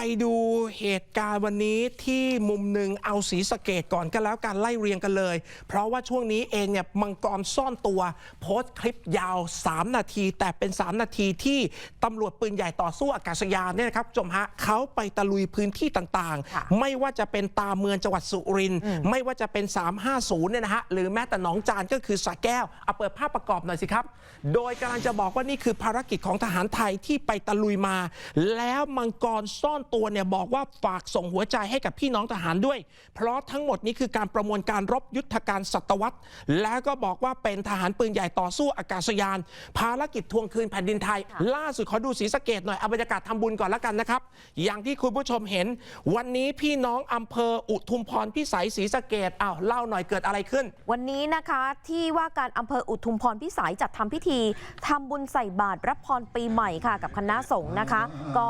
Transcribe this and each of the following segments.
ไปดูเหตุการณ์วันนี้ที่มุมหนึ่งเอาสีสะเกตก่อนก็แล้วการไล่เรียงกันเลย เพราะว่าช่วงนี้เองเนี่ยมังกรซ่อนตัว โพสต์คลิปยาว 3 นาที แต่เป็น 3 นาทีที่ตำรวจปืนใหญ่ต่อสู้อากาศยานเนี่ยนะครับคุณผู้ชมฮะเขาไปตะลุยพื้นที่ต่างค่ะๆไม่ว่าจะเป็นตาเมืองจังหวัดสุรินทร์ไม่ว่าจะเป็น 350เนี่ยนะฮะหรือแม้แต่หนองจานก็คือสระแก้วเอาเปิดภาพประกอบหน่อยสิครับ โดยกำลังจะบอกว่านี่คือภารกิจของทหารไทยที่ไปตะลุยมา แล้วมังกรซ่อนตัวเนี่ยบอกว่าฝากส่งหัวใจให้กับพี่น้องทหารด้วย เพราะทั้งหมดนี้คือการประมวลการรบยุทธการศตวรรษ แล้วก็บอกว่าเป็นทหารปืนใหญ่ต่อสู้อากาศยาน ภารกิจทวงคืนแผ่นดินไทย ล่าสุดขอดูสีสะเกตหน่อยเอาบรรยากาศทำบุญก่อนแล้วกันนะครับ อย่างที่คุณผู้ชมเห็น วันนี้พี่น้องอำเภออุทุมพรพิสัยศรีสะเกตอ้าวเล่าหน่อยเกิดอะไรขึ้น วันนี้นะคะที่ว่าการอำเภออุทุมพรพิสัยจัดทำพิธีทำบุญใส่บาตรรับพรปีใหม่ค่ะกับคณะสงฆ์นะคะ ก็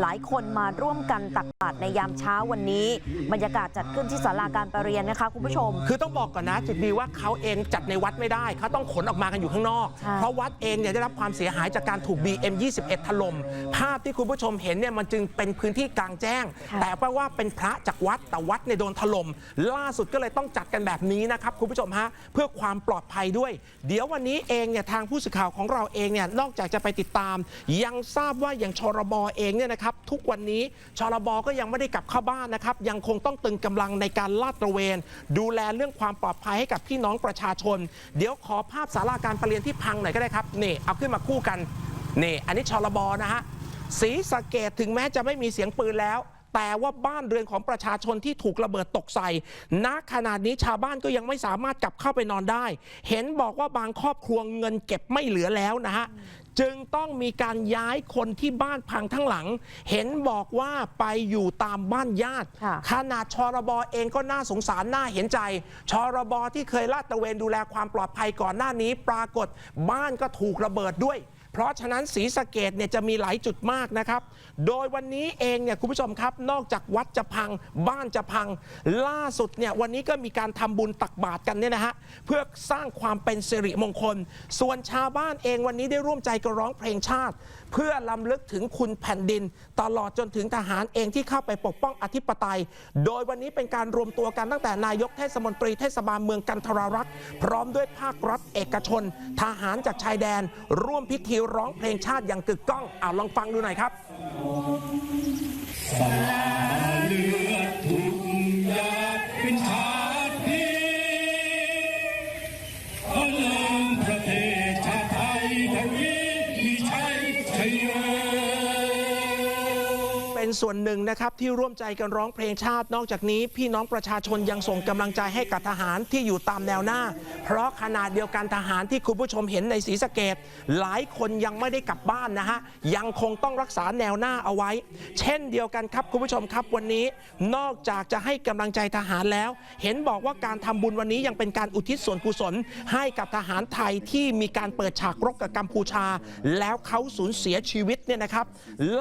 หลายคนมาร่วมกันตักบาตรในยามเช้าวันนี้ บรรยากาศจัดขึ้นที่ศาลาการประเรียนนะคะคุณผู้ชม คือต้องบอกก่อนนะจุดดีว่าเขาเองจัดในวัดไม่ได้เขาต้องขนออกมากันอยู่ข้างนอก ใช่ เพราะวัดเองเนี่ยได้รับความเสียหายจากการถูก BM 21ถล่มภาพที่คุณผู้ชมเห็นเนี่ยมันจึงเป็นพื้นที่กลางแจ้งแต่แปลว่าเป็นพระจากวัดแต่วัดเนี่ยโดนถล่มล่าสุดก็เลยต้องจัดกันแบบนี้นะครับคุณผู้ชมฮะเพื่อความปลอดภัยด้วย เดี๋ยววันนี้เองเนี่ยทางผู้สื่อข่าวของเราเองเนี่ยนอกจากจะไปติดตาม ยังทราบว่าอย่างชรบเองเนี่ยนะครับทุกวันนี้ชรบก็ยังไม่ได้กลับเข้าบ้านนะครับ ยังคงต้องตึงกำลังในการลาดตระเวน ดูแลเรื่องความปลอดภัยให้กับพี่น้องประชาชน เดี๋ยวขอภาพสาราการประเรียนที่พังหน่อยก็ได้ครับนี่เอาขึ้นมาคู่กันนี่อันนี้ชรบนะฮะสีสะเกดถึงแม้จะไม่มีเสียงปืนแล้ว แต่ว่าบ้านเรือนของประชาชนที่ถูกระเบิดตกใส่ณขนาดนี้ชาวบ้านก็ยังไม่สามารถกลับเข้าไปนอนได้ เห็นบอกว่าบางครอบครัวเงินเก็บไม่เหลือแล้วนะฮะจึงต้องมีการย้ายคนที่บ้านพังทั้งหลัง เห็นบอกว่าไปอยู่ตามบ้านญาติค่ะขนาดชรบเองก็น่าสงสารน่าเห็นใจ ชรบที่เคยลาดตระเวนดูแลความปลอดภัยก่อนหน้านี้ ปรากฏบ้านก็ถูกระเบิดด้วยเพ ราะฉะนั้นศรีสะเกดเนี่ยจะมีหลายจุดมากนะครับ โดยวันนี้เองเนี่ยคุณผู้ชมครับ นอกจากวัดจะพังบ้านจะพัง ล่าสุดเนี่ยวันนี้ก็มีการทำบุญตักบาตรกันเนี่ยนะฮะเพื่อสร้างความเป็นสิริมงคล ส่วนชาวบ้านเองวันนี้ได้ร่วมใจกันร้องเพลงชาติเพื่อลำลึกถึงคุณแผ่นดิน ตลอดจนถึงทหารเองที่เข้าไปปกป้องอธิปไตย โดยวันนี้เป็นการรวมตัวกันตั้งแต่นายกเทศมนตรีเทศบาลเมืองกันทรารักษ์พร้อมด้วยภาครัฐเอกชน ทหารจากชายแดน ร่วมพิธีร้องเพลงชาติอย่างกึกก้องเอาลองฟังดูหน่อยครับ เป็นส่วนหนึ่งนะครับที่ร่วมใจกันร้องเพลงชาติ นอกจากนี้ พี่น้องประชาชนยังส่งกำลังใจให้กับทหารที่อยู่ตามแนวหน้า เพราะขนาดเดียวกันทหารที่คุณผู้ชมเห็นในศรีสะเกดหลายคนยังไม่ได้กลับบ้านนะฮะยังคงต้องรักษาแนวหน้าเอาไว้ เช่นเดียวกันครับคุณผู้ชมครับวันนี้ นอกจากจะให้กำลังใจทหารแล้ว เห็นบอกว่าการทำบุญวันนี้ยังเป็นการอุทิศส่วนกุศล ให้กับทหารไทยที่มีการเปิดฉากรบกับกัมพูชา แล้วเขาสูญเสียชีวิตเนี่ยนะครับ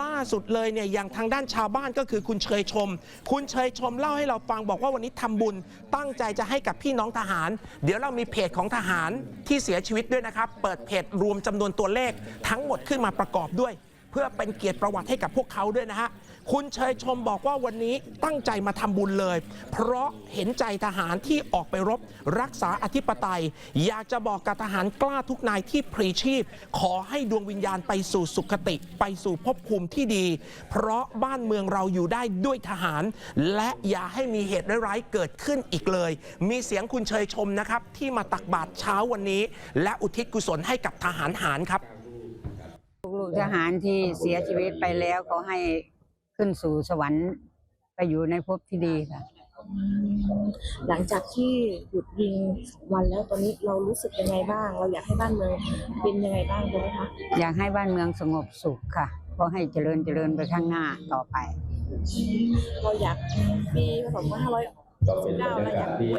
ล่าสุดเลยเนี่ยอย่างทางด้านชาวบ้านก็คือคุณเชยชม คุณเชยชมเล่าให้เราฟังบอกว่าวันนี้ทำบุญตั้งใจจะให้กับพี่น้องทหาร เดี๋ยวเรามีเพจของทหารที่เสียชีวิตด้วยนะครับ เปิดเพจรวมจำนวนตัวเลขทั้งหมดขึ้นมาประกอบด้วย เพื่อเป็นเกียรติประวัติให้กับพวกเขาด้วยนะฮะ คุณเชยชมบอกว่าวันนี้ตั้งใจมาทำบุญเลย เพราะเห็นใจทหารที่ออกไปรบรักษาอธิปไตย อยากจะบอกกับทหารกล้าทุกนายที่พลีชีพ ขอให้ดวงวิญญาณไปสู่สุขติ ไปสู่ภพภูมิที่ดี เพราะบ้านเมืองเราอยู่ได้ด้วยทหาร และอย่าให้มีเหตุร้ายเกิดขึ้นอีกเลย มีเสียงคุณเชยชมนะครับที่มาตักบาตรเช้าวันนี้ และอุทิศกุศลให้กับทหารหารครับ ทหารที่เสียชีวิตไปแล้วขอให้ขึ้นสู่สวรรค์ไปอยู่ในภพที่ดีค่ะ หลังจากที่หยุดยิงสองวันแล้วตอนนี้เรารู้สึกยังไงบ้าง เราอยากให้บ้านเมืองเป็นยังไงบ้างรู้ไหมคะอยากให้บ้านเมืองสงบสุขค่ะขอให้เจริญเจริญไปข้างหน้าต่อไป เราอยากปีผสมพันห้าร้อย ก็เป็นบรรยากาศที่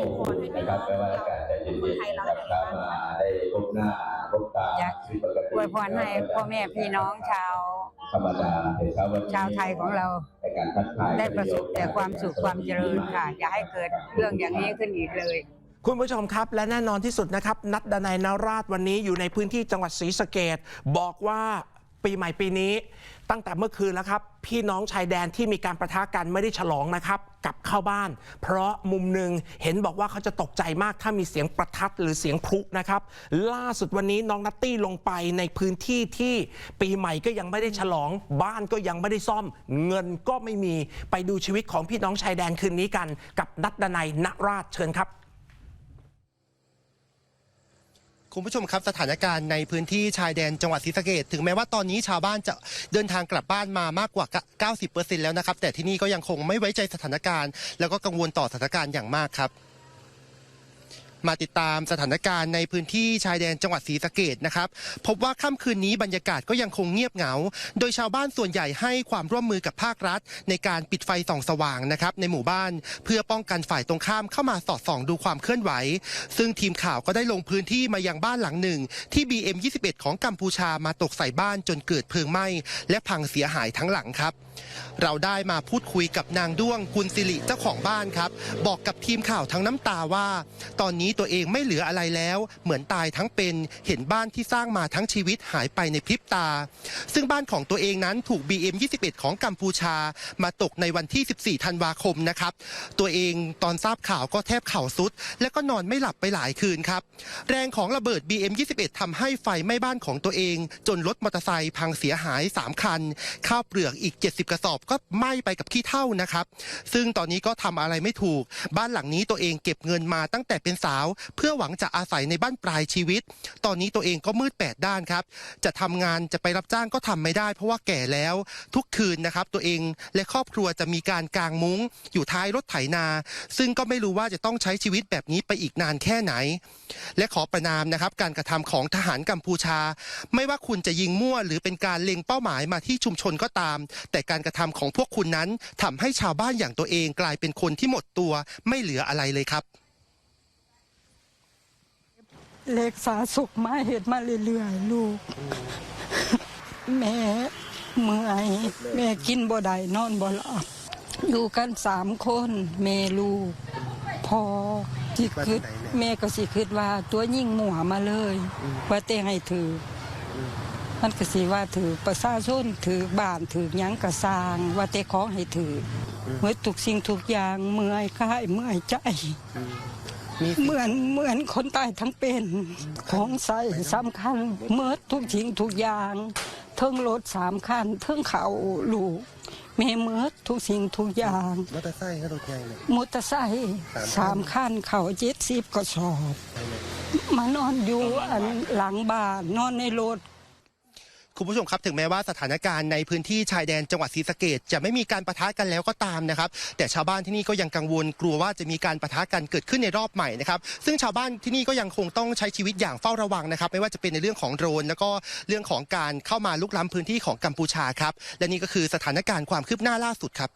นะครับแม้ว่าอากาศจะเย็นๆนะครับถ้ามาได้พบหน้าพบตาอยากชีวิตปกติอวยพรให้พ่อแม่พี่น้องชาวธรรมดาในเช้าวันนี้ชาวไทยของเราในการทักทายได้ประสบแต่ความสุขความเจริญค่ะ อย่าให้เกิดเรื่องอย่างนี้ขึ้นอีกเลย คุณผู้ชมครับและแน่นอนที่สุดนะครับ นัดดนัยนาราชวันนี้อยู่ในพื้นที่จังหวัดศรีสะเกดบอกว่าป ปีใหม่ปีนี้ ตั้งแต่เมื่อคืนแล้วครับ พี่น้องชายแดนที่มีการประทะกันไม่ได้ฉลองนะครับกลับเข้าบ้าน เพราะมุมหนึ่งเห็นบอกว่าเขาจะตกใจมากถ้ามีเสียงประทัดหรือเสียงพลุนะครับ ล่าสุดวันนี้น้องนัตตี้ลงไปในพื้นที่ที่ปีใหม่ก็ยังไม่ได้ฉลอง บ้านก็ยังไม่ได้ซ่อม เงินก็ไม่มีไปดูชีวิตของพี่น้องชายแดนคืนนี้กัน กับนัดดนัยณราชเชิญครับ คุณผู้ชมครับสถานการณ์ในพื้นที่ชายแดนจังหวัดศรีสะเกดถึงแม้ว่าตอนนี้ชาวบ้านจะเดินทางกลับบ้านมามากกว่า 90%แล้วนะครับ แต่ที่นี่ก็ยังคงไม่ไว้ใจสถานการณ์ แล้วก็กังวลต่อสถานการณ์อย่างมากครับ มาติดตามสถานการณ์ในพื้นที่ชายแดนจังหวัดศรีสะเกดนะครับพบว่าค่ำคืนนี้บรรยากาศก็ยังคงเงียบเหงา โดยชาวบ้านส่วนใหญ่ให้ความร่วมมือกับภาครัฐ ในการปิดไฟส่องสว่างนะครับในหมู่บ้าน เพื่อป้องกันฝ่ายตรงข้ามเข้ามาสอดส่องดูความเคลื่อนไหว ซึ่งทีมข่าวก็ได้ลงพื้นที่มายังบ้านหลังหนึ่ง ที่ BM21 ของกัมพูชามาตกใส่บ้านจนเกิดเพลิงไหม้และพังเสียหายทั้งหลังครับ เราได้มาพูดคุยกับนางด้วงกุลสิริเจ้าของบ้านครับ บอกกับทีมข่าวทั้งน้ำตาว่า ตอนนี้ตัวเองไม่เหลืออะไรแล้ว เหมือนตายทั้งเป็นเห็นบ้านที่สร้างมาทั้งชีวิตหายไปในพริบตา ซึ่งบ้านของตัวเองนั้นถูก BM21 ของกัมพูชา มาตกในวันที่ 14 ธันวาคมนะครับ ตัวเองตอนทราบข่าวก็แทบเข่าสุด และก็นอนไม่หลับไปหลายคืนครับ แรงของระเบิด BM21 ทำให้ไฟไหม้บ้านของตัวเอง จนรถมอเตอร์ไซค์พังเสียหาย 3 คัน ข้าวเปลือกอีก 70กระสอบก็ไหม้ไปกับขี้เท่านะครับ ซึ่งตอนนี้ก็ทำอะไรไม่ถูก บ้านหลังนี้ตัวเองเก็บเงินมาตั้งแต่เป็นสาว เพื่อหวังจะอาศัยในบ้านปลายชีวิต ตอนนี้ตัวเองก็มืดแปดด้านครับ จะทำงานจะไปรับจ้างก็ทำไม่ได้ เพราะว่าแก่แล้วทุกคืนนะครับ ตัวเองและครอบครัวจะมีการกางมุ้ง อยู่ท้ายรถไถนา ซึ่งก็ไม่รู้ว่าจะต้องใช้ชีวิตแบบนี้ไปอีกนานแค่ไหน และขอประนามนะครับ การกระทำของทหารกัมพูชา ไม่ว่าคุณจะยิงมั่วหรือเป็นการเล็งเป้าหมายมาที่ชุมชนก็ตาม แต่การกระทำของพวกคุณนั้นทำให้ชาวบ้านอย่างตัวเองกลายเป็นคนที่หมดตัวไม่เหลืออะไรเลยครับเล็กสาสุกมาเห็ดมาเรื่อยๆลูก แม่เมื่อยแม่กินบ่ได้นอนบ่หลับอยู่กันสามคนแม่ลูกพอที่คิดแม่ก็สิคิดว่าตัวยิ่งหมัวมาเลย ว่าเต้ให้ถืออ มันก็สิว่าถือประชาชนถือบ้านถือหยังกระสร้าง ว่าเต้ของให้ถืออเมื่อทุกสิ่งทุกอย่างเมื่อยกายเมื่อยใจเหมือนเหมือนคนตายทั้งเป็นของใส่สำคัญเมื่อทุกสิ่งทุกอย่างเทิงรถสามคันเทิงเขาลูกแม่เมื่อทุกสิ่งทุกอย่างมอเตอร์ไซค์รถใหญ่เลยมอเตอร์ไซค์สามคันเขาเจ็ดสิบกระสอบ มานอนอยู่อันหลังบ้านนอนในรถ คุณผู้ชมครับถึงแม้ว่าสถานการณ์ในพื้นที่ชายแดนจังหวัดศรีสะเกดจะไม่มีการประทะกันแล้วก็ตามนะครับ แต่ชาวบ้านที่นี่ก็ยังกังวลกลัวว่าจะมีการประทะกันเกิดขึ้นในรอบใหม่นะครับ ซึ่งชาวบ้านที่นี่ก็ยังคงต้องใช้ชีวิตอย่างเฝ้าระวังนะครับ ไม่ว่าจะเป็นในเรื่องของโดรน แล้วก็เรื่องของการเข้ามาลุกล้ำพื้นที่ของกัมพูชาครับและนี่ก็คือสถานการณ์ความคืบหน้าล่าสุดครับ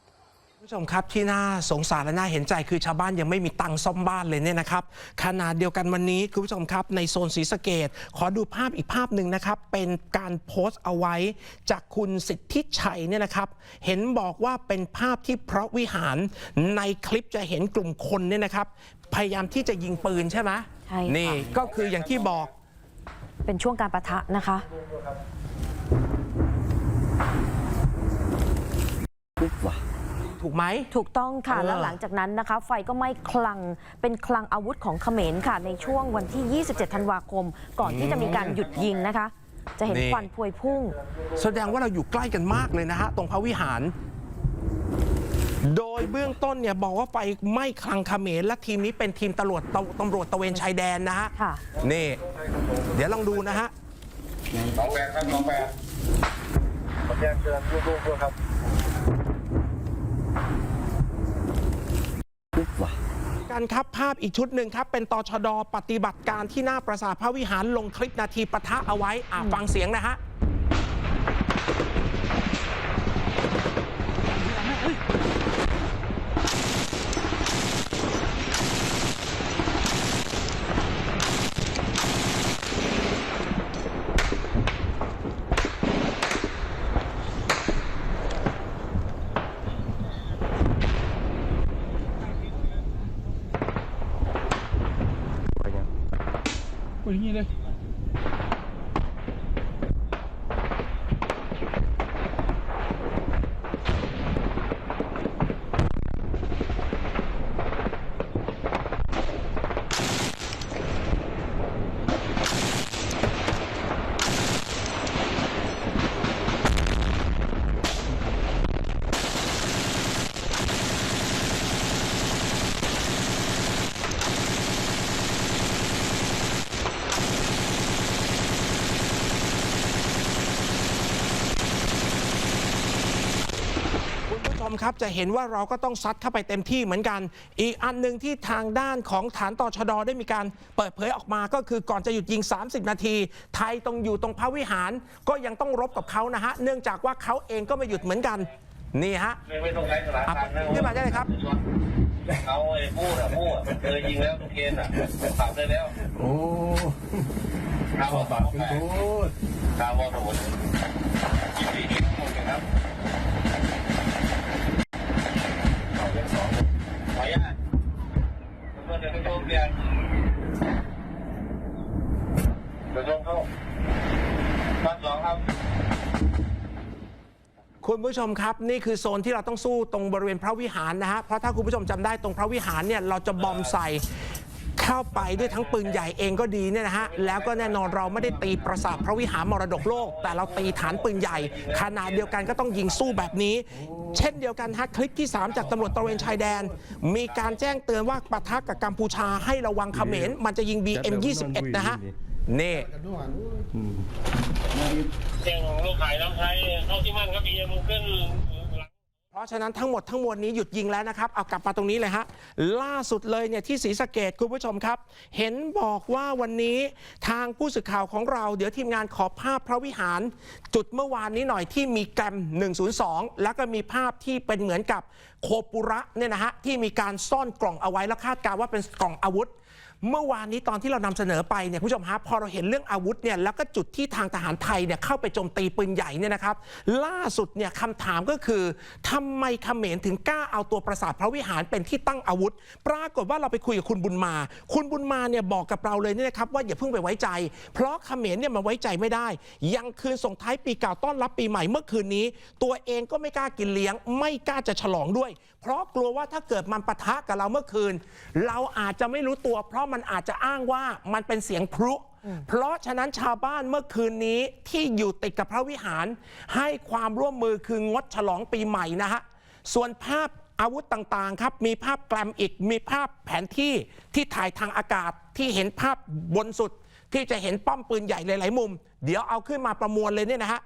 ผู้ชมครับที่น่าสงสารและน่าเห็นใจคือชาวบ้านยังไม่มีตังค์ซ่อมบ้านเลยเนี่ยนะครับขนาดเดียวกันวันนี้คุณผู้ชมครับ ในโซนศรีสะเกดขอดูภาพอีกภาพหนึ่งนะครับ เป็นการโพสต์เอาไว้จากคุณสิทธิชัยเนี่ยนะครับ เห็นบอกว่าเป็นภาพที่พระวิหารในคลิปจะเห็นกลุ่มคนเนี่ยนะครับ พยายามที่จะยิงปืนใช่ไหมใช่ค่ะนี่ก็คืออย่างที่บอกเป็นช่วงการประทะนะคะ ถูกไหม ถูกต้องค่ะเออแล้วหลังจากนั้นนะคะ ไฟก็ไหม้คลังเป็นคลังอาวุธของเขมรค่ะ ในช่วงวันที่ 27 ธันวาคม ก่อนที่จะมีการหยุดยิงนะคะ จะเห็นนี่ ควันพวยพุ่ง แสดงว่าเราอยู่ใกล้กันมากเลยนะฮะ ตรงพระวิหาร โดยเบื้องต้นเนี่ยบอกว่าไฟไหม้คลังเขมรและทีมนี้เป็นทีมตำรวจตตำรวจตระเวนชายแดนนะฮะค่ะ นี่ เดี๋ยวลองดูนะฮะสองแปดครับสองแปดขอแจ้งเตือนลูกๆด้วยครับ กันครับภาพอีกชุดหนึ่งครับ เป็นตชดปฏิบัติการที่หน้าปราสาทพระวิหารลงคลิปนาทีปะทะเอาไว้อะฟังเสียงนะฮะ อ ครับจะเห็นว่าเราก็ต้องซัดเข้าไปเต็มที่เหมือนกัน อีกอันหนึ่งที่ทางด้านของฐานตชดได้มีการเปิดเผยออกมาก็คือก่อนจะหยุดยิง 30 นาที ไทยตรงอยู่ตรงพระวิหาร ก็ยังต้องรบกับเขานะฮะเนื่องจากว่าเขาเองก็ไม่หยุดเหมือนกัน นี่ฮะไม่ต้องใช้สลากอะการนะขึ้นมาได้เลยครับเอาไอ้พูดอะพูดมันเคยยิงแล้วทุกเกณฑ์อะขับได้แล้ว โอ้ข้าวขอบบาอกคุณแปพูดข้าวบอกหนูยี่สิบสี่หมดเลยครับ เพื่อนเดี๋ยวไปโชว์เปลี่ยนเดี๋ยวโชว์เข้าบ้านสองครับคุณผู้ชมครับ นี่คือโซนที่เราต้องสู้ตรงบริเวณพระวิหารนะฮะเพราะถ้าคุณผู้ชมจำได้ตรงพระวิหารเนี่ยเราจะบอมใส่ เข้าไปด้วยทั้งปืนใหญ่เองก็ดีเนี่ยนะฮะแล้วก็แน่นอนเราไม่ได้ตีปราสาทพระวิหารมรดกโลก แต่เราตีฐานปืนใหญ่ขนาดเดียวกันก็ต้องยิงสู้แบบนี้ เช่นเดียวกันฮะคลิปที่ 3 จากตำรวจตระเวนชายแดน มีการแจ้งเตือนว่าปะทะกับกัมพูชาให้ระวังเขมรมันจะยิง BM 21 นะฮะนี่เสียงของลูกขายน้ำไทยเข้าที่มั่นครับบีเอ็มขึ้น เพราะฉะนั้นทั้งหมดทั้งมวลนี้หยุดยิงแล้วนะครับ เอากลับมาตรงนี้เลยฮะ ล่าสุดเลยเนี่ยที่ศรีสะเกดคุณผู้ชมครับ เห็นบอกว่าวันนี้ทางผู้สื่อข่าวของเรา เดี๋ยวทีมงานขอภาพพระวิหาร จุดเมื่อวานนี้หน่อยที่มีแกรม 102 แล้วก็มีภาพที่เป็นเหมือนกับโคปุระเนี่ยนะฮะที่มีการซ่อนกล่องเอาไว้แล้วคาดการณ์ว่าเป็นกล่องอาวุธ เมื่อวานนี้ตอนที่เรานำเสนอไปเนี่ยคุณผู้ชมฮะพอเราเห็นเรื่องอาวุธเนี่ยแล้วก็จุดที่ทางทหารไทยเนี่ยเข้าไปโจมตีปืนใหญ่เนี่ยนะครับ ล่าสุดเนี่ยคำถามก็คือทำไมเขมรถึงกล้าเอาตัวปราสาทพระวิหารเป็นที่ตั้งอาวุธ ปรากฏว่าเราไปคุยกับคุณบุญมา คุณบุญมาเนี่ยบอกกับเราเลยเนี่ยนะครับว่าอย่าเพิ่งไปไว้ใจ เพราะเขมรเนี่ยมันไว้ใจไม่ได้ ยังคืนส่งท้ายปีเก่าต้อนรับปีใหม่เมื่อคืนนี้ ตัวเองก็ไม่กล้ากินเลี้ยง ไม่กล้าจะฉลองด้วย เพราะกลัวว่าถ้าเกิดมันปะทะกับเราเมื่อคืน เราอาจจะไม่รู้ตัว เพราะมันอาจจะอ้างว่ามันเป็นเสียงพลุ เพราะฉะนั้นชาวบ้านเมื่อคืนนี้ที่อยู่ติดกับพระวิหาร ให้ความร่วมมือคืองดฉลองปีใหม่นะฮะส่วนภาพอาวุธต่างๆครับมีภาพแกรมอีกมีภาพแผนที่ที่ถ่ายทางอากาศที่เห็นภาพบนสุดที่จะเห็นป้อมปืนใหญ่หลายๆมุม เดี๋ยวเอาขึ้นมาประมวลเลยเนี่ยนะฮะ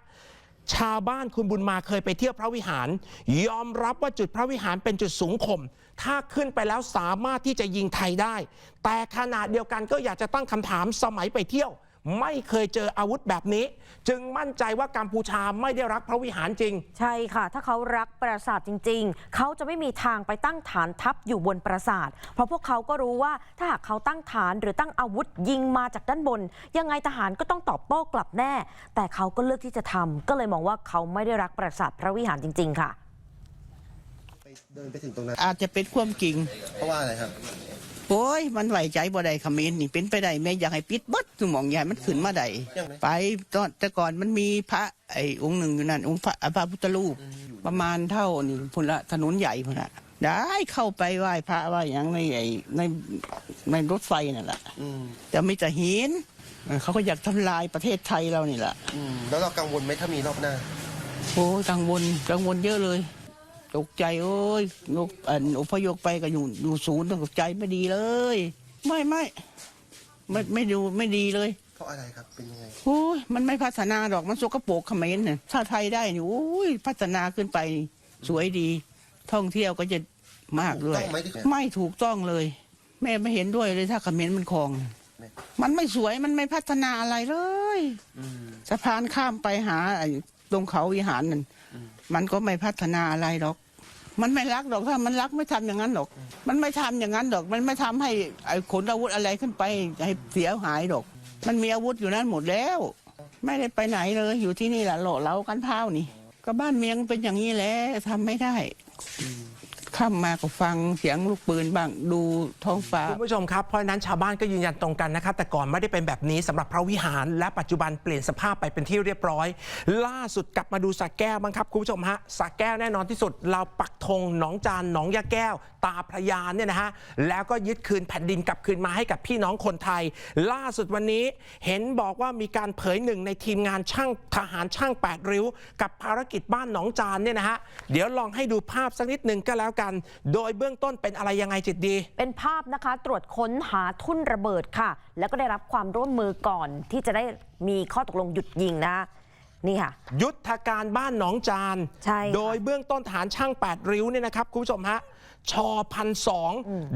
ชาวบ้านคุณบุญมาเคยไปเที่ยวพระวิหาร ยอมรับว่าจุดพระวิหารเป็นจุดสูงข่มถ้าขึ้นไปแล้วสามารถที่จะยิงไทยได้ แต่ขณะเดียวกันก็อยากจะตั้งคำถามสมัยไปเที่ยว ไม่เคยเจออาวุธแบบนี้ จึงมั่นใจว่ากัมพูชาไม่ได้รักพระวิหารจริง ใช่ค่ะ ถ้าเขารักปราสาทจริง ๆ เขาจะไม่มีทางไปตั้งฐานทัพอยู่บนปราสาท เพราะพวกเขาก็รู้ว่าถ้าหากเขาตั้งฐานหรือตั้งอาวุธยิงมาจากด้านบน ยังไงทหารก็ต้องตอบโต้กลับแน่ แต่เขาก็เลือกที่จะทำก็เลยมองว่าเขาไม่ได้รักปราสาทพระวิหารจริง ๆ ค่ะ เดินไปถึงตรงนั้น อาจจะเป็นความจริง เพราะว่าอะไรครับ โอ้ย มันไหวใจบ่ได้เขมรนี่เป็นไปได้แม่อยากให้ปิดเบิดสมองใหญ่มันขึ้นมาได้ยังไงไปตอนแต่ก่อนมันมีพระไอ้องค์หนึ่งอยู่นั่นองค์พระพระพุทธรูปประมาณเท่านี่พุ่นละถนนใหญ่พุ่นละได้เข้าไปไหว้พระไหว้อย่างในไอ้ในในรถไฟนั่นแหละอืมแต่ไม่จะเห็นเออเขาก็อยากทำลายประเทศไทยเรานี่แหละอืมแล้วเรากังวลไหมถ้ามีรอบหน้าโอ้ยกังวลกังวลเยอะเลย ตกใจโอ้ยนกอันอพยพไปก็อยู่อยู่ศูนย์ตกใจไม่ดีเลย ไม่ไม่ไม่ไม่ดูไม่ดีเลยเพราะอะไรครับ เป็นยังไงโอ้ยมันไม่พัฒนาดอกมันสกปรกเขมรเนี่ยถ้าไทยได้นี่โอ้ยพัฒนาขึ้นไปนี่สวยดี ท่องเที่ยวก็จะมากด้วยถูกต้องไหมที่ไม่ถูกต้องเลย แม่ไม่เห็นด้วยเลยถ้าเขมรมันคลองน่ะไม่มันไม่สวยมันไม่พัฒนาอะไรเลย อืมสะพานข้ามไปหาไอ้ตรงเขาวิหารนั่นมันก็ไม่พัฒนาอะไรหรอก มันไม่รักหรอกถ้ามันรักไม่ทำอย่างนั้นหรอก มันไม่ทำอย่างนั้นหรอก มันไม่ทำให้ไอ้ขนอาวุธอะไรขึ้นไปให้เสียหายหรอก มันมีอาวุธอยู่นั่นหมดแล้ว ไม่ได้ไปไหนเลยอยู่ที่นี่แหละหลเล้ากันเท้านี่ ก็บ้านเมียงเป็นอย่างนี้แหละทำไม่ได้ ข้ามมาก็ฟังเสียงลูกปืนบ้างดูท้องฟ้า คุณผู้ชมครับเพราะฉะนั้นชาวบ้านก็ยืนยันตรงกันนะครับ แต่ก่อนไม่ได้เป็นแบบนี้สำหรับพระวิหาร และปัจจุบันเปลี่ยนสภาพไปเป็นที่เรียบร้อย ล่าสุดกลับมาดูสักแก้วบ้างครับคุณผู้ชมฮะสักแก้วแน่นอนที่สุด เราปักธงหนองจานหนองยาแก้ว ตาพระยาเนี่ยนะฮะแล้วก็ยึดคืนแผ่นดินกลับคืนมาให้กับพี่น้องคนไทย ล่าสุดวันนี้เห็นบอกว่ามีการเผยหนึ่งในทีมงานช่างทหารช่าง8ริ้ว กับภารกิจบ้านหนองจานเนี่ยนะฮะเดี๋ยวลองให้ดูภาพสักนิดหนึ่งก็แล้วกันโดยเบื้องต้นเป็นอะไรยังไงจิตดี เป็นภาพนะคะ ตรวจค้นหาทุ่นระเบิดค่ะ แล้วก็ได้รับความร่วมมือก่อนที่จะได้มีข้อตกลงหยุดยิงนะคะนี่ค่ะยุทธการบ้านหนองจานใช่ค่ะโดยเบื้องต้นฐานช่าง 8 ริ้วเนี่ยนะครับ คุณผู้ชมฮะ ชอพันสอง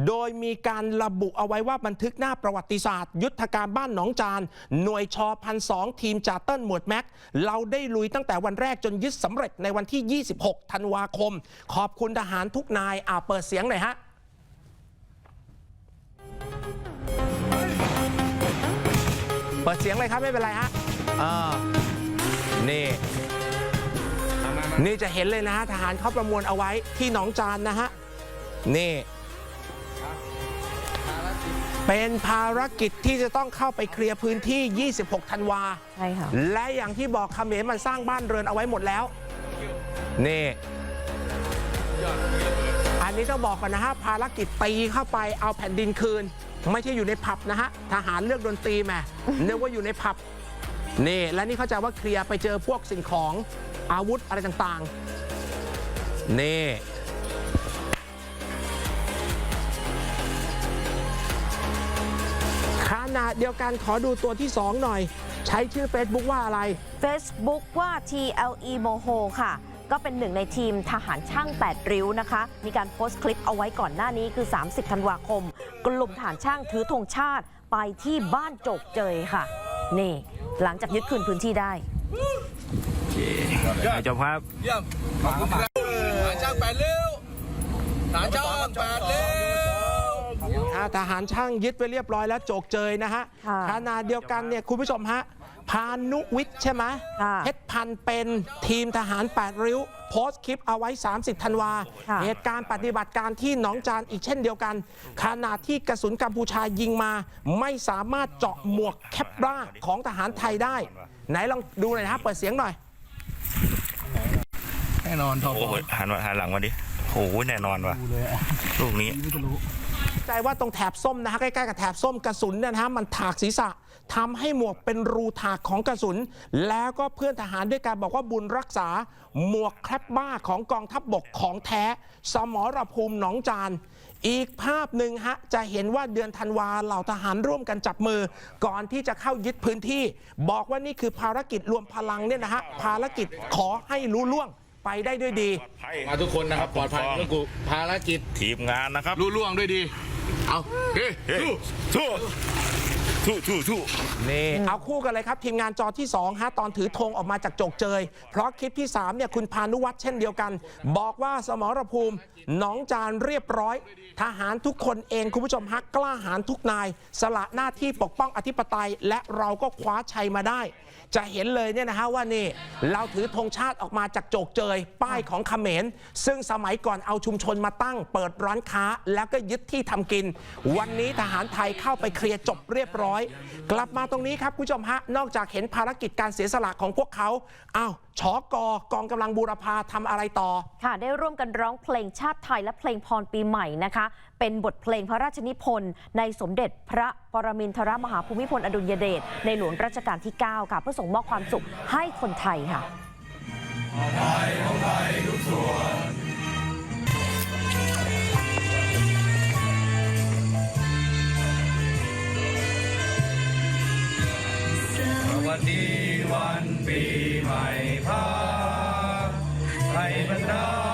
โดยมีการระบุเอาไว้ว่าบันทึกหน้าประวัติศาสตร์ ยุทธการบ้านหนองจาน หน่วยชอพันสองทีมจ่าเติ้ลหมวดแม็ก เราได้ลุยตั้งแต่วันแรกจนยึดสำเร็จในวันที่ 26 ธันวาคม ขอบคุณทหารทุกนายอ่าเปิดเสียงหน่อยฮะเปิดเสียงเลยครับไม่เป็นไรฮะอ่านี่ นี่จะเห็นเลยนะฮะทหารเขาประมวลเอาไว้ที่หนองจานนะฮะ นี่ เป็นภารกิจที่จะต้องเข้าไปเคลียร์พื้นที่ 26 ธันวา ใช่ค่ะ และอย่างที่บอกเขมรมันสร้างบ้านเรือนเอาไว้หมดแล้ว นี่ อันนี้ต้องบอกก่อนนะฮะ ภารกิจตีเข้าไปเอาแผ่นดินคืน ไม่ใช่อยู่ในผับนะฮะ ทหารเลือกดนตรีแหมนึกว่าอยู่ในผับ นี่ และนี่เข้าใจว่าเคลียร์ไปเจอพวกสิ่งของอาวุธอะไรต่างๆ นี่ ณะเดียวกันขอดูตัวที่ 2 หน่อย ใช้ชื่อ Facebook ว่าอะไร Facebook ว่า TLE Moho ค่ะ ก็เป็นหนึ่งในทีมทหารช่าง 8 ริ้วนะคะ มีการโพสต์คลิปเอาไว้ก่อนหน้านี้คือ 30 ธันวาคม กลุ่มทหารช่างถือธงชาติไปที่บ้านโจกเจยค่ะ นี่ หลังจากยึดคืนพื้นที่ได้จบครับอ่าทหารช่าง ยึดไปเรียบร้อยแล้วโจกเจยนะฮะค่ะขณะเดียวกันเนี่ยคุณผู้ชมฮะพานุวิทย์ใช่ไหมค่ะ เพชรพันธุ์เป็นทีมทหาร 8 ริ้ว โพสต์คลิปเอาไว้ 30 ธันวา ค่ะ เหตุการณ์ปฏิบัติการที่หนองจานอีกเช่นเดียวกัน ขณะที่กระสุนกัมพูชายิงมา ไม่สามารถเจาะหมวกแคปราของทหารไทยได้ ไหนลองดูหน่อยนะฮะเปิดเสียงหน่อยโอ้โหหันมาหันหลังมาดิโอ้โหแน่นอนว่ะลูกนี้ ใจว่าตรงแถบส้มนะฮะใกล้ๆกับแถบส้มกระสุนเนี่ยนะฮะมันถากศีรษะทำให้หมวกเป็นรูถากของกระสุน แล้วก็เพื่อนทหารด้วยกันบอกว่าบุญรักษา หมวกแคปบ้าของกองทัพบบกของแท้ สมรภูมิหนองจานอีกภาพหนึ่งฮะจะเห็นว่าเดือนธันวาเหล่าทหารร่วมกันจับมือ ก่อนที่จะเข้ายึดพื้นที่ บอกว่านี่คือภารกิจรวมพลังเนี่ยนะฮะภารกิจขอให้รู้ล่วงไปได้ด้วยดี มาทุกคนนะครับปลอดภัยแล้วกูภารกิจทีมงานนะครับรุ่ล่วงด้วยดี เอาเฮ้เฮ้ยสู้ทู่ ทู่ทู่ทู่นี่เอาคู่กันเลยครับ ทีมงานจอที่2ฮะตอนถือธงออกมาจากโจกเจย เพราะคลิปที่3เนี่ยคุณพานุวัฒน์เช่นเดียวกัน บอกว่าสมรภูมิหนองจานเรียบร้อย ทหารทุกคนเองคุณผู้ชมฮักกล้าหาญทุกนาย สละหน้าที่ปกป้องอธิปไตย และเราก็คว้าชัยมาได้ จะเห็นเลยเนี่ยนะฮะว่านี่ เราถือธงชาติออกมาจากโจกเจย ป้ายของเขมร ซึ่งสมัยก่อนเอาชุมชนมาตั้ง เปิดร้านค้า แล้วก็ยึดที่ทำกิน วันนี้ทหารไทยเข้าไปเคลียร์จบเรียบร้อยกลับมาตรงนี้ครับคุณผู้ชมฮะนอกจากเห็นภารกิจการเสียสละของพวกเขาอ้าวชอกอกองกำลังบูรพาทำอะไรต่อ ค่ะ ได้ร่วมกันร้องเพลงชาติไทยและเพลงพรปีใหม่นะคะ เป็นบทเพลงพระราชนิพนธ์ในสมเด็จพระปรมินทรมหาภูมิพลอดุลยเดชในหลวงรัชกาลที่ 9 ค่ะ เพื่อส่งมอบความสุขให้คนไทยค่ะวัน ดีวันปีใหม่พาให้บรรดา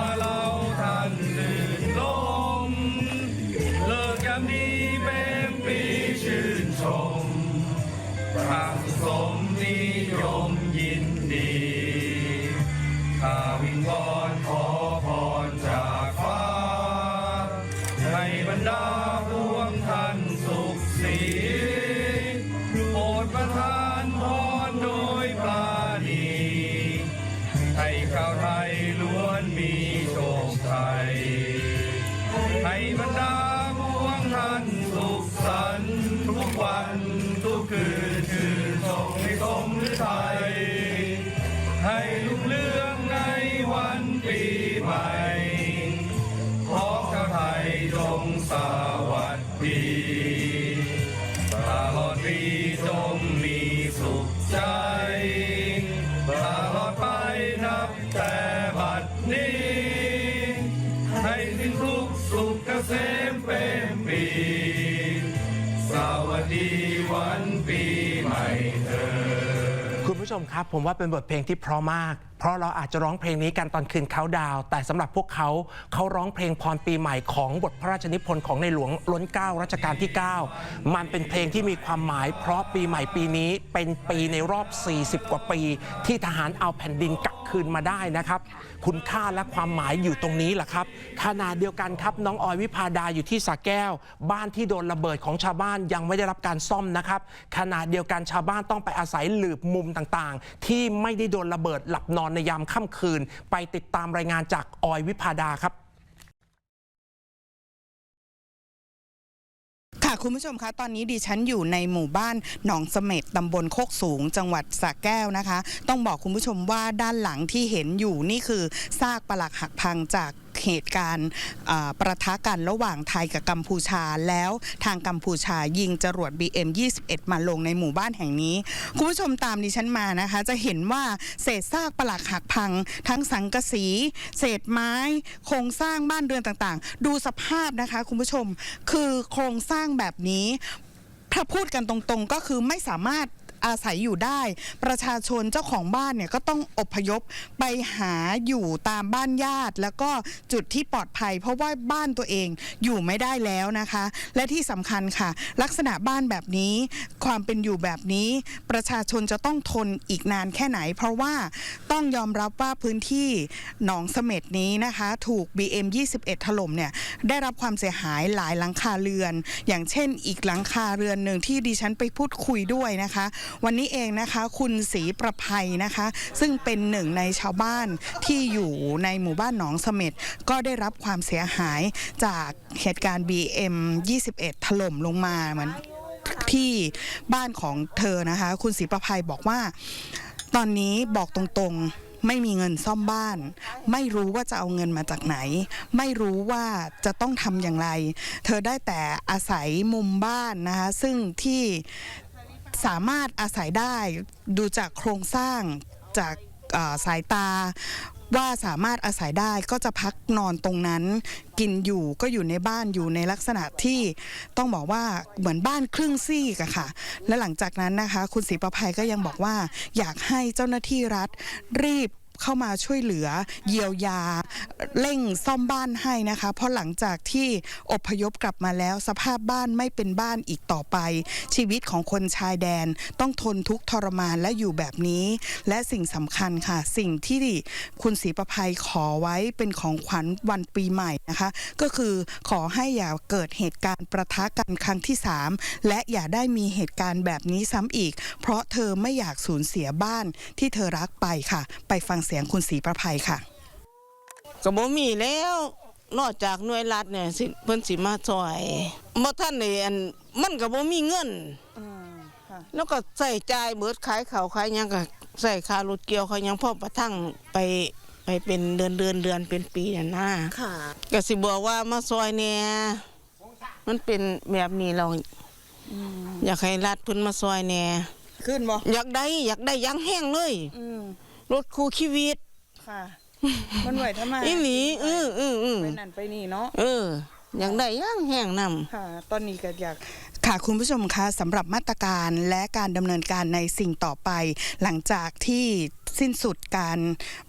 ผมครับ ผมว่าเป็นบทเพลงที่เพราะมาก เพราะเราอาจจะร้องเพลงนี้กันตอนคืนเขาดาว แต่สำหรับพวกเขาเขาร้องเพลงพรปีใหม่ของบทพระราชนิพนธ์ของในหลวงล้นเกล้ารัชกาลที่ 9 มันเป็นเพลงที่มีความหมาย เพราะปีใหม่ปีนี้เป็นปีในรอบ 40 กว่าปี ที่ทหารเอาแผ่นดินกลับ คืนมาได้นะครับ คุณค่าและความหมายอยู่ตรงนี้แหละครับขณะเดียวกันครับน้องออยวิพาดาอยู่ที่สระแก้ว บ้านที่โดนระเบิดของชาวบ้านยังไม่ได้รับการซ่อมนะครับขณะเดียวกันชาวบ้านต้องไปอาศัยหลืบมุมต่างๆ ที่ไม่ได้โดนระเบิดหลับนอนในยามค่ำคืน ไปติดตามรายงานจากออยวิพาดาครับ ค่ะคุณผู้ชมคะตอนนี้ดิฉันอยู่ในหมู่บ้านหนองเสม็ดตำบลโคกสูง จังหวัดสระแก้วนะคะ ต้องบอกคุณผู้ชมว่าด้านหลังที่เห็นอยู่นี่คือซากปลักหักพังจาก เหตุการณ์ประทะกันระหว่างไทยกับกัมพูชา แล้วทางกัมพูชายิงจรวด BM21 มาลงในหมู่บ้านแห่งนี้ คุณผู้ชมตามดิฉันมานะคะ จะเห็นว่าเศษซากปลักหักพัง ทั้งสังกะสี เศษไม้ โครงสร้างบ้านเรือนต่างๆ ดูสภาพนะคะคุณผู้ชมคือโครงสร้างแบบนี้ถ้าพูดกันตรงๆก็คือไม่สามารถ อาศัยอยู่ได้ ประชาชนเจ้าของบ้านเนี่ยก็ต้องอพยพไปหาอยู่ตามบ้านญาติ แล้วก็จุดที่ปลอดภัย เพราะว่าบ้านตัวเองอยู่ไม่ได้แล้วนะคะ และที่สำคัญค่ะ ลักษณะบ้านแบบนี้ ความเป็นอยู่แบบนี้ประชาชนจะต้องทนอีกนานแค่ไหน เพราะว่าต้องยอมรับว่าพื้นที่หนองเสม็ดนี้นะคะ ถูก BM 21ถล่มเนี่ยได้รับความเสียหายหลายหลังคาเรือน อย่างเช่นอีกหลังคาเรือนหนึ่งที่ดิฉันไปพูดคุยด้วยนะคะวันนี้เองนะคะคุณศรีประภัยนะคะ ซึ่งเป็นหนึ่งในชาวบ้านที่อยู่ในหมู่บ้านหนองเสม็ดก็ได้รับความเสียหายจากเหตุการณ์ BM 21 ถล่มลงมาเหมือนที่บ้านของเธอนะคะ คุณศรีประภัยบอกว่า ตอนนี้บอกตรงๆไม่มีเงินซ่อมบ้าน ไม่รู้ว่าจะเอาเงินมาจากไหน ไม่รู้ว่าจะต้องทำอย่างไร เธอได้แต่อาศัยมุมบ้านนะคะ ซึ่งที่ สามารถอาศัยได้ดูจากโครงสร้างจากสายตาว่าสามารถอาศัยได้ก็จะพักนอนตรงนั้น กินอยู่ก็อยู่ในบ้านอยู่ในลักษณะที่ต้องบอกว่าเหมือนบ้านครึ่งซีกอะค่ะ และหลังจากนั้นนะคะ คุณศรีประภัยก็ยังบอกว่า อยากให้เจ้าหน้าที่รัฐรีบ เข้ามาช่วยเหลือ เยียวยา เร่งซ่อมบ้านให้นะคะ เพราะหลังจากที่อพยพกลับมาแล้ว สภาพบ้านไม่เป็นบ้านอีกต่อไป ชีวิตของคนชายแดนต้องทนทุกข์ทรมานและอยู่แบบนี้ และสิ่งสำคัญค่ะ สิ่งที่คุณศรีประภัยขอไว้เป็นของขวัญวันปีใหม่นะคะ ก็คือขอให้อย่าเกิดเหตุการณ์ประทะกันครั้งที่ 3 และอย่าได้มีเหตุการณ์แบบนี้ซ้ำอีก เพราะเธอไม่อยากสูญเสียบ้านที่เธอรักไปค่ะ ไปฟังเสียงคุณศรีประภัยค่ะก็บ่มีแล้วนอกจากหน่วยรัฐเนี่ยสิเพิ่นสิมาช่วยบ่ทันได้อันมันก็บ่มีเงินแล้วก็ใส่จ่ายเบิดขายข้าวขายหยังก็ใส่ค่ารถเกี่ยวเขายังพอประทังไปไปเป็นเดือนเดือนเดือนเป็นปีน่ะนะค่ะก็สิบอกว่ามาซอยแหน่มันเป็นแบบนี้เราอยากให้รัฐเพิ่นมาซอยแหน่ขึ้นบ่อยากได้อยากได้อยังแห้งเลยอืม รถคู่ชีวิต ค่ะ มันไหวทำไมอีหลีเออเออเออไปนั่นไปนี่เนาะเอออยากได้อยังแห้งนำค่ะ ตอนนี้ก็อยากค่ะคุณผู้ชมคะสำหรับมาตรการและการดำเนินการในสิ่งต่อไป หลังจากที่ สิ้นสุดการ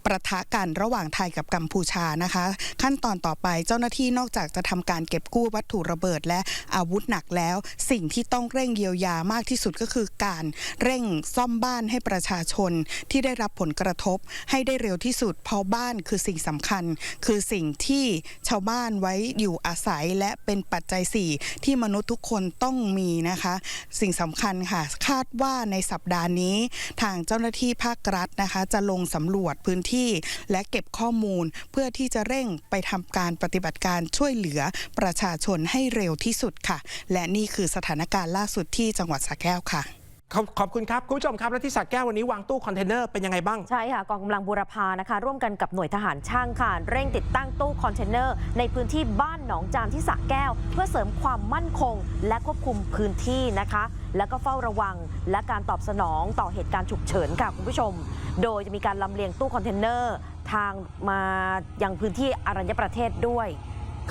ประทะกันระหว่างไทยกับกัมพูชานะคะ ขั้นตอนต่อไปเจ้าหน้าที่นอกจากจะทำการเก็บกู้วัตถุระเบิด และอาวุธหนักแล้ว สิ่งที่ต้องเร่งเยียวยามากที่สุดก็คือการเร่งซ่อมบ้านให้ประชาชนที่ได้รับผลกระทบให้ได้เร็วที่สุดเพราะบ้านคือสิ่งสำคัญ คือสิ่งที่ชาวบ้านไว้อยู่อาศัยและเป็นปัจจัยสี่ที่มนุษย์ทุกคนต้องมีนะคะ สิ่งสำคัญค่ะ คาดว่าในสัปดาห์นี้ทางเจ้าหน้าที่ภาครัฐนะคะจะลงสำรวจพื้นที่และเก็บข้อมูล เพื่อที่จะเร่งไปทำการปฏิบัติการช่วยเหลือประชาชนให้เร็วที่สุดค่ะ และนี่คือสถานการณ์ล่าสุดที่จังหวัดสระแก้วค่ะ ขอบขอบคุณครับ คุณผู้ชมครับ และที่สระแก้ววันนี้วางตู้คอนเทนเนอร์เป็นยังไงบ้าง ใช่ค่ะ กองกำลังบูรพานะคะ ร่วมกันกับหน่วยทหารช่างค่ะ เร่งติดตั้งตู้คอนเทนเนอร์ ในพื้นที่บ้านหนองจานที่สระแก้ว เพื่อเสริมความมั่นคง และควบคุมพื้นที่นะคะ แล้วก็เฝ้าระวัง และการตอบสนองต่อเหตุการณ์ฉุกเฉินค่ะคุณผู้ชม โดยจะมีการลำเลียงตู้คอนเทนเนอร์ทางมายังพื้นที่อรัญญประเทศด้วย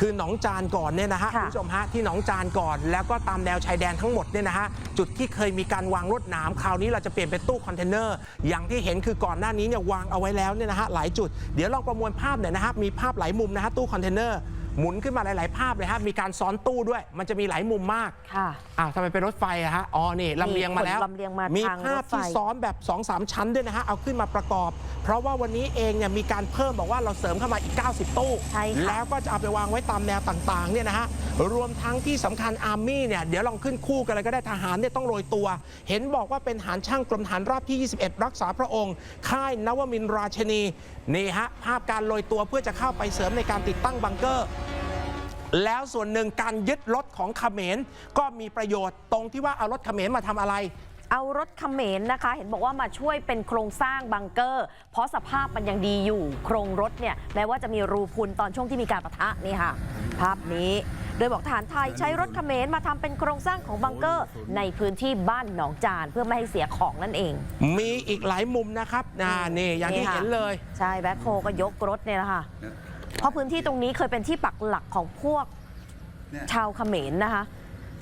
คือหนองจานก่อนเนี่ยนะฮะค่ะคุณผู้ชมฮะที่หนองจานก่อน แล้วก็ตามแนวชายแดนทั้งหมดเนี่ยนะฮะจุดที่เคยมีการวางรถหนามคราวนี้เราจะเปลี่ยนเป็นตู้คอนเทนเนอร์อย่างที่เห็นคือก่อนหน้านี้เนี่ยวางเอาไว้แล้วเนี่ยนะฮะหลายจุดเดี๋ยวลองประมวลภาพหน่อยนะฮะมีภาพหลายมุมนะฮะตู้คอนเทนเนอร์ หมุนขึ้นมาหลาย ๆ ภาพเลยฮะมีการซ้อนตู้ด้วย มันจะมีหลายมุมมากค่ะอ้าวทำไมเป็นรถไฟอะฮะอ๋อนี่ลำเลียงมาแล้วขนลำเลียงมาทางภาพรถไฟ ที่ซ้อนแบบ2-3สามชั้นด้วยนะฮะเอาขึ้นมาประกอบ เพราะว่าวันนี้เองเนี่ยมีการเพิ่มบอกว่าเราเสริมเข้ามาอีก 90 ตู้ ใช่ค่ะ แล้วก็จะเอาไปวางไว้ตามแนวต่าง ๆ เนี่ยนะฮะรวมทั้งที่สำคัญอาร์มี่เนี่ยเดี๋ยวลองขึ้นคู่กันเลยก็ได้ทหารเนี่ยต้องโรยตัว เห็นบอกว่าเป็นฐานช่างกรมฐานราบที่ 21 รักษาพระองค์ ค่ายนวมินทราชนี นี่ฮะ ภาพการโรยตัวเพื่อจะเข้าไปเสริมในการติดตั้งบังเกอร์ แล้วส่วนหนึ่งการยึดรถของเขมรก็มีประโยชน์ตรงที่ว่าเอารถเขมรมาทำอะไร เอารถเขมรนะคะ เห็นบอกว่ามาช่วยเป็นโครงสร้างบังเกอร์ เพราะสภาพมันยังดีอยู่ โครงรถเนี่ยแม้ว่าจะมีรูพุนตอนช่วงที่มีการปะทะนี่ค่ะ ภาพนี้ โดยบอกทหารไทยใช้รถเขมรมาทำเป็นโครงสร้างของบังเกอร์ ในพื้นที่บ้านหนองจานเพื่อไม่ให้เสียของนั่นเอง มีอีกหลายมุมนะครับอ่านี่อย่างที่นี่ค่ะเห็นเลย ใช่แบ็คโฮก็ยกรถเนี่ยแหละค่ะเพราะพื้นที่ตรงนี้เคยเป็นที่ปักหลักของพวกชาวเขมรนะคะ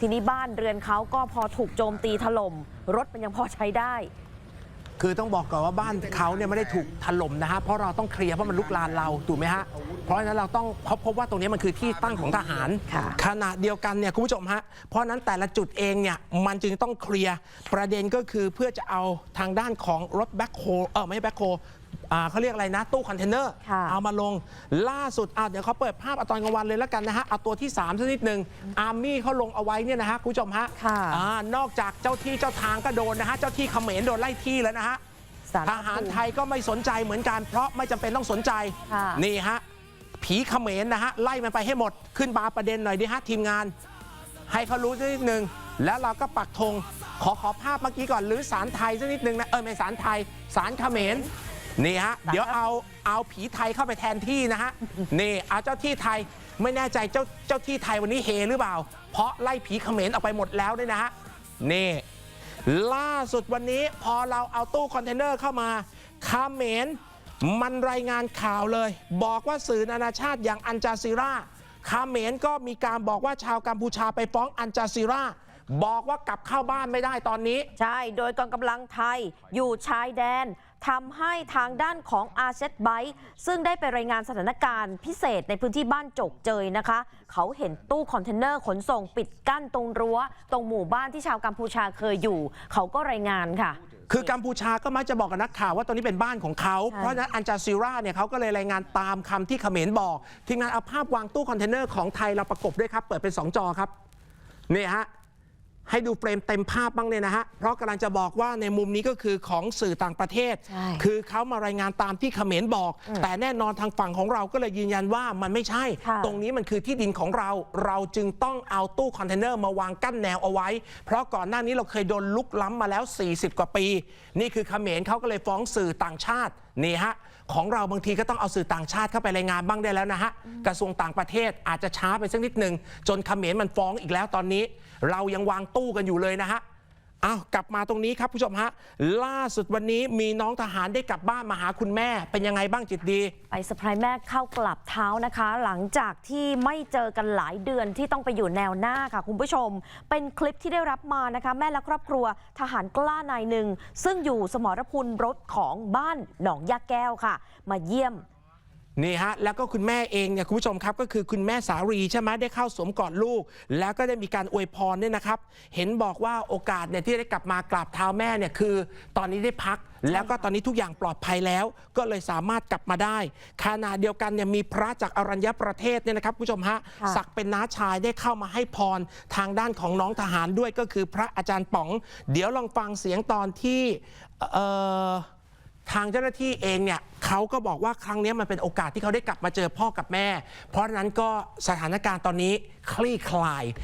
ทีนี้บ้านเรือนเขาก็พอถูกโจมตีถล่ม รถมันยังพอใช้ได้ คือต้องบอกก่อนว่าบ้านเขาเนี่ยไม่ได้ถูกถล่มนะฮะเพราะเราต้องเคลียร์เพราะมันลุกลานเราถูกไหมฮะเพราะฉะนั้นเราต้องพบพบว่าตรงนี้มันคือที่ตั้งของทหาร ค่ะ ขณะเดียวกันเนี่ยคุณผู้ชมฮะเพราะฉะนั้นแต่ละจุดเองเนี่ยมันจึงต้องเคลียร์ประเด็นก็คือเพื่อจะเอาทางด้านของรถแบ็คโฮเออไม่ใช่แบ็คโฮ อ่าเขาเรียกอะไรนะ ตู้คอนเทนเนอร์ ค่ะ เอามาลงล่าสุดอะเดี๋ยวเขาเปิดภาพเอาตอนกลางวันเลยแล้วกันนะฮะเอาตัวที่ 3สักนิดหนึ่งอาร์มี่เขาลงเอาไว้เนี่ยนะฮะคุณผู้ชมฮะค่ะ อ่านอกจากเจ้าที่เจ้าทางก็โดนนะฮะเจ้าที่เขมรโดนไล่ที่แล้วนะฮะ สารทหารไทยก็ไม่สนใจเหมือนกัน เพราะไม่จำเป็นต้องสนใจ ค่ะ นี่ฮะ ผีเขมรนะฮะ ไล่มันไปให้หมดขึ้นบาร์ประเด็นหน่อยดิฮะ ทีมงาน ให้เขารู้สักนิดหนึ่งแล้วเราก็ปักธงขอขอภาพเมื่อกี้ก่อน หรือสารไทยสักนิดหนึ่งนะ เออไม่สารไทยสารเขมร นี่ฮะ เดี๋ยวเอาเอาผีไทยเข้าไปแทนที่นะฮะ นี่เอาเจ้าที่ไทยไม่แน่ใจเจ้าเจ้าที่ไทยวันนี้เฮหรือเปล่า เพราะไล่ผีเขมรออกไปหมดแล้วเนี่ยนะฮะ นี่ ล่าสุดวันนี้พอเราเอาตู้คอนเทนเนอร์เข้ามาคาเขมรมันรายงานข่าวเลย บอกว่าสื่อนานาชาติอย่างอันจาซีราคาเขมรก็มีการบอกว่าชาวกัมพูชาไปฟ้องอันจาซีราบอกว่ากลับเข้าบ้านไม่ได้ตอนนี้ ใช่ โดยกองกำลังไทยอยู่ชายแดน ทำให้ทางด้านของอาเซตไบซึ่งได้ไปรายงานสถานการณ์พิเศษในพื้นที่บ้านจกเจยนะคะ เขาเห็นตู้คอนเทนเนอร์ขนส่งปิดกั้นตรงรั้ว ตรงหมู่บ้านที่ชาวกัมพูชาเคยอยู่ เขาก็รายงานค่ะ คือกัมพูชาก็มักจะบอกกับนักข่าวว่าตรงนี้เป็นบ้านของเขาใช่เพราะฉะนั้นอันจาซีราเนี่ยเขาก็เลยรายงานตามคำที่เขมรบอกทีมงานเอาภาพวางตู้คอนเทนเนอร์ของไทยเราประกบด้วยครับเปิดเป็น 2 จอครับนี่ฮะ ให้ดูเฟรมเต็มภาพบ้างเนี่ยนะฮะ เพราะกำลังจะบอกว่าในมุมนี้ก็คือของสื่อต่างประเทศใช่คือเขามารายงานตามที่เขมรบอก แต่แน่นอนทางฝั่งของเราก็เลยยืนยันว่ามันไม่ใช่ค่ะตรงนี้มันคือที่ดินของเรา เราจึงต้องเอาตู้คอนเทนเนอร์มาวางกั้นแนวเอาไว้ เพราะก่อนหน้านี้เราเคยโดนลุกล้ำมาแล้ว 40 กว่าปี นี่คือเขมรเขาก็เลยฟ้องสื่อต่างชาตินี่ฮะของเราบางทีก็ต้องเอาสื่อต่างชาติเข้าไปรายงานบ้างได้แล้วนะฮะกระทรวงต่างประเทศอาจจะช้าไปสักนิดหนึ่งจนเขมรมันฟ้องอีกแล้วตอนนี้ เรายังวางตู้กันอยู่เลยนะฮะอ้าวกลับมาตรงนี้ครับผู้ชมฮะ ล่าสุดวันนี้มีน้องทหารได้กลับบ้านมาหาคุณแม่ เป็นยังไงบ้างจิตดี ไปสะพายแม่เข้ากลับเท้านะคะ หลังจากที่ไม่เจอกันหลายเดือนที่ต้องไปอยู่แนวหน้าค่ะ คุณผู้ชม เป็นคลิปที่ได้รับมานะคะ แม่และครอบครัวทหารกล้านายหนึ่ง ซึ่งอยู่สมรภูมิรถของบ้านหนองยาแก้วค่ะ มาเยี่ยม นี่ฮะแล้วก็คุณแม่เองเนี่ยคุณผู้ชมครับก็คือคุณแม่สารีใช่ไหมได้เข้าสวมกอดลูก แล้วก็ได้มีการอวยพรเนี่ยนะครับ เห็นบอกว่าโอกาสเนี่ยที่ได้กลับมากราบเท้าแม่เนี่ยคือ ตอนนี้ได้พัก แล้วก็ตอนนี้ทุกอย่างปลอดภัยแล้ว ก็เลยสามารถกลับมาได้ขณะเดียวกันเนี่ยมีพระจากอรัญญประเทศเนี่ยนะครับคุณผู้ชมฮะค่ะสักเป็นน้าชายได้เข้ามาให้พรทางด้านของน้องทหารด้วยก็คือพระอาจารย์ป๋อง เดี๋ยวลองฟังเสียงตอนที่เอ่อ ทางเจ้าหน้าที่เองเนี่ยเขาก็บอกว่าครั้งนี้มันเป็นโอกาสที่เขาได้กลับมาเจอพ่อกับแม่ เพราะฉะนั้นก็สถานการณ์ตอนนี้คลี่คลาย